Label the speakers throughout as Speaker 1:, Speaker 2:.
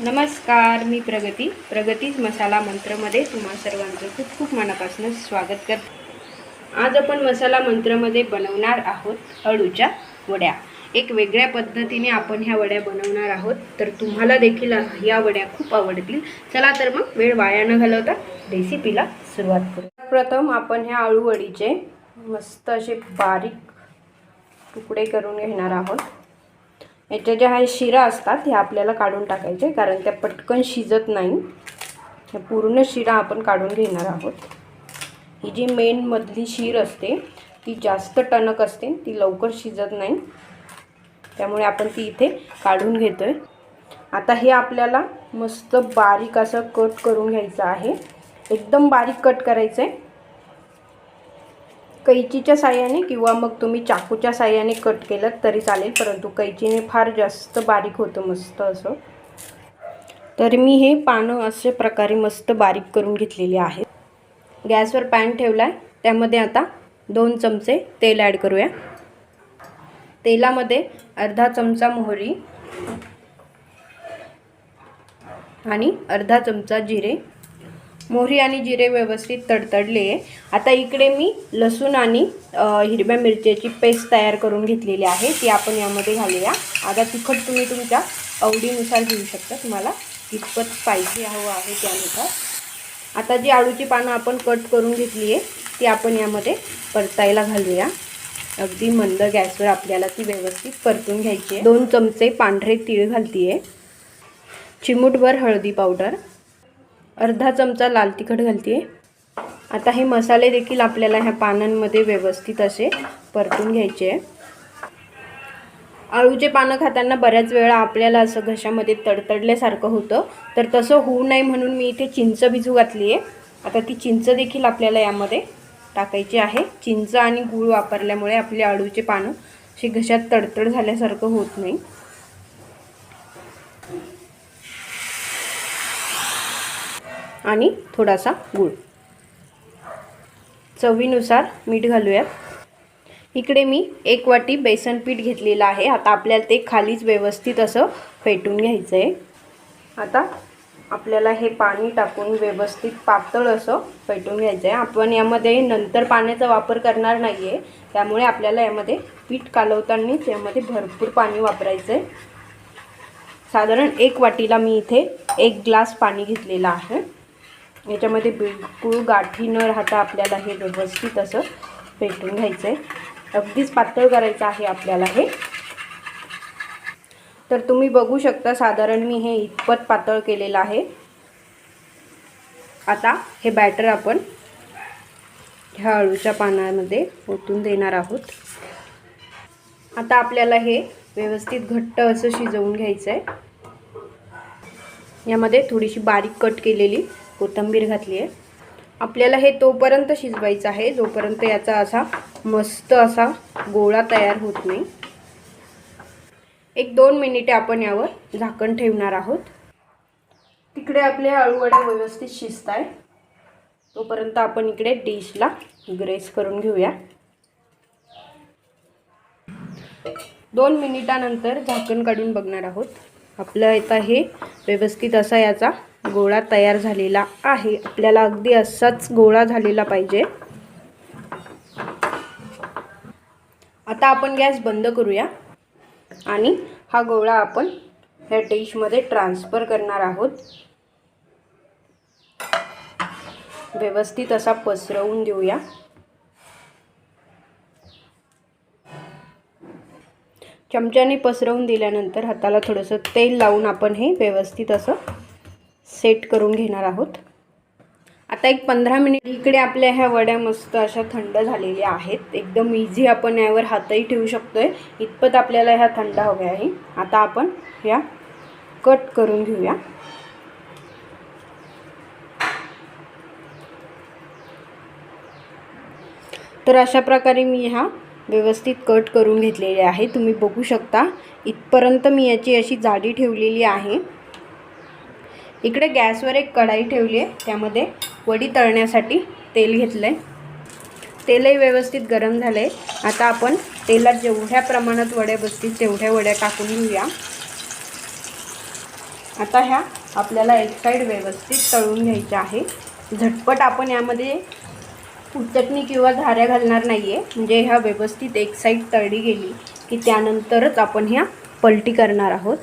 Speaker 1: नमस्कार मी प्रगती. प्रगतीच मसाला मंत्रमध्ये तुम्हा सर्वांचं खूप खूप मनापासून स्वागत करते. आज आपण मसाला मंत्रमध्ये बनवणार आहोत अळूच्या वड्या. एक वेगळ्या पद्धतीने आपण ह्या वड्या बनवणार आहोत तर तुम्हाला देखील या वड्या खूप आवडतील. चला तर मग वेळ वाया न घालवता रेसिपीला सुरुवात करू. प्रथम आपण ह्या अळूवडीचे मस्त असे बारीक तुकडे करून घेणार आहोत. याच्या ज्या ह्या शिरा असतात ह्या आपल्याला काढून टाकायचे कारण त्या पटकन शिजत नाही. ह्या पूर्ण शिरा आपण काढून घेणार आहोत. ही जी मेन मधली शीर असते ती जास्त टणक असते ती लवकर शिजत नाही. त्यामुळे आपण ती इथे काढून घेतो आहे आता हे आपल्याला मस्त बारीक असं कट करून घ्यायचं आहे. एकदम बारीक कट करायचं आहे कैचीच्या साह्याने किंवा मग तुम्ही चाकूच्या साह्याने कट केलं तरी चालेल परंतु कैचीने फार जास्त बारीक होतं मस्त असं. तर मी हे पानं अशा प्रकारे मस्त बारीक करून घेतलेली आहेत. गॅसवर पॅन ठेवला आहे त्यामध्ये आता दोन चमचे तेल ॲड करूया. तेलामध्ये अर्धा चमचा मोहरी आणि अर्धा चमचा जिरे मोहरी आणि जिरे व्यवस्थित तडतडले. आहे आता इकडे मी लसूण आणि हिरव्या मिरच्याची पेस्ट तयार करून घेतलेली आहे. ती आपण यामध्ये घालूया. आता तिखट तुम्ही तुमच्या आवडीनुसार घेऊ शकता. तुम्हाला कितपत स्पायसी हवं आहे त्यानुसार. आता जी आळूची पानं आपण कट करून घेतली आहे ती आपण यामध्ये परतायला घालूया. अगदी मंद गॅसवर आपल्याला ती व्यवस्थित परतून घ्यायची आहे. दोन चमचे पांढरे तीळ घालती आहे चिमूटभर हळदी पावडर. अर्धा चमचा लाल तिखट घालते आता हे मसाले देखील आपल्याला ह्या पानांमध्ये व्यवस्थित असे परतून घ्यायचे आहे आळूचे पानं खाताना बऱ्याच वेळा आपल्याला असं घशामध्ये तडतडल्यासारखं होतं. तर तसं होऊ नये म्हणून मी इथे चिंच भिजू घातली आहे आता ती चिंच देखील आपल्याला यामध्ये टाकायची आहे. चिंच आणि गूळ वापरल्यामुळे आपले आळूचे पानं असे घशात तडतड झाल्यासारखं होत नाही. आणि थोडासा गूळ. चवीनुसार मीठ घालूयात. इकडे मी एक वाटी बेसन पीठ घेतलेलं आहे. आता आपल्याला ते खालीच व्यवस्थित असं फेटून घ्यायचं आहे आता आपल्याला हे पाणी टाकून व्यवस्थित पातळ असं फेटून घ्यायचं आहे आपण यामध्ये नंतर पाण्याचा वापर करणार नाही आहे त्यामुळे आपल्याला यामध्ये पीठ कालवतानाच यामध्ये भरपूर पाणी वापरायचं आहे साधारण एक वाटीला मी इथे एक ग्लास पाणी घेतलेलं आहे. याच्यामध्ये बिलकुल गाठी न राहता आपल्याला हे व्यवस्थित असं पेटून घ्यायचं आहे अगदीच पातळ करायचं आहे आपल्याला हे. तर तुम्ही बघू शकता साधारण मी हे इतपत पातळ केलेलं आहे. आता हे बॅटर आपण ह्या अळूच्या पानामध्ये ओतून देणार आहोत. आता आपल्याला हे व्यवस्थित घट्ट असं शिजवून घ्यायचं आहे यामध्ये थोडीशी बारीक कट केलेली. कोथिंबीर घातली आहे. आपल्याला हे तोपर्यंत शिजवायचं आहे जोपर्यंत याचा असा मस्त असा गोळा तयार होत नाही. एक दोन मिनिटे आपण यावर झाकण ठेवणार आहोत. तिकडे आपले अळूवड्या व्यवस्थित शिजत आहे तोपर्यंत आपण इकडे डिशला ग्रेस करून घेऊया. दोन मिनिटानंतर झाकण काढून बघणार आहोत. आपलं आता हे व्यवस्थित असा याचा गोळा तयार झालेला आहे. आपल्याला अगदी असाच गोळा झालेला पाहिजे. आता आपण गॅस बंद करूया. आणि हा गोळा आपण ह्या डिशमध्ये ट्रान्सफर करणार आहोत. व्यवस्थित असा पसरवून देऊया. चमच्याने पसरवून दिल्यानंतर हाताला थोडंसं तेल लावून आपण हे व्यवस्थित असं सेट करून घेणार आहोत. आता एक पंधरा मिनिट इकडे आपल्या ह्या वड्या मस्त अशा थंड झालेल्या आहेत. एकदम इझी आपण यावर हातही ठेवू शकतो आहे इतपत आपल्याला ह्या थंड हव्या आहे. आता आपण ह्या कट करून घेऊया. तर अशा प्रकारे मी ह्या व्यवस्थित कट करून घेतलेले आहे तुम्ही बघू शकता इथपर्यंत मी याची अशी जाडी ठेवलेली आहे. इकडे गॅसवर एक कढाई ठेवली आहे. त्यामध्ये वडी तळण्यासाठी तेल घेतलं आहे तेलही व्यवस्थित गरम झालं आहे आता आपण तेलात जेवढ्या प्रमाणात वड्या बसतील तेवढ्या वड्या टाकून घेऊया. आता ह्या आपल्याला एक साईड व्यवस्थित तळून घ्यायच्या आहे. झटपट आपण यामध्ये उचटणी किंवा झाऱ्या घालणार नाही आहे म्हणजे ह्या व्यवस्थित एक साईड तळली गेली की त्यानंतरच आपण ह्या पलटी करणार आहोत.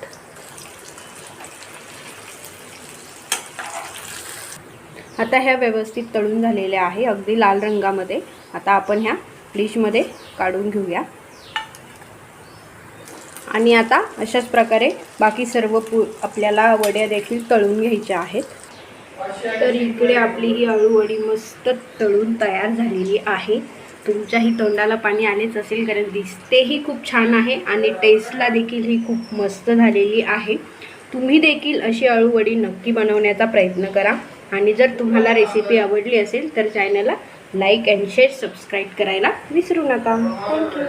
Speaker 1: आता ह्या व्यवस्थित तळून झालेल्या आहे अगदी लाल रंगामध्ये. आता आपण ह्या डिशमध्ये काढून घेऊया. आणि आता अशाच प्रकारे बाकी सर्व पू आपल्याला वड्या देखील तळून घ्यायच्या आहेत. तर इकडे आपली ही अळूवडी मस्त तळून तयार झालेली आहे. तुमच्याही तोंडाला पाणी आलेच असेल कारण दिसतेही खूप छान आहे आणि टेस्टला देखील ही खूप मस्त झालेली आहे. तुम्ही देखील अशी अळूवडी नक्की बनवण्याचा प्रयत्न करा. आणि जर तुम्हाला रेसिपी आवडली असेल तर चॅनलला लाईक अँड शेअर सबस्क्राईब करायला विसरू नका. थँक्यू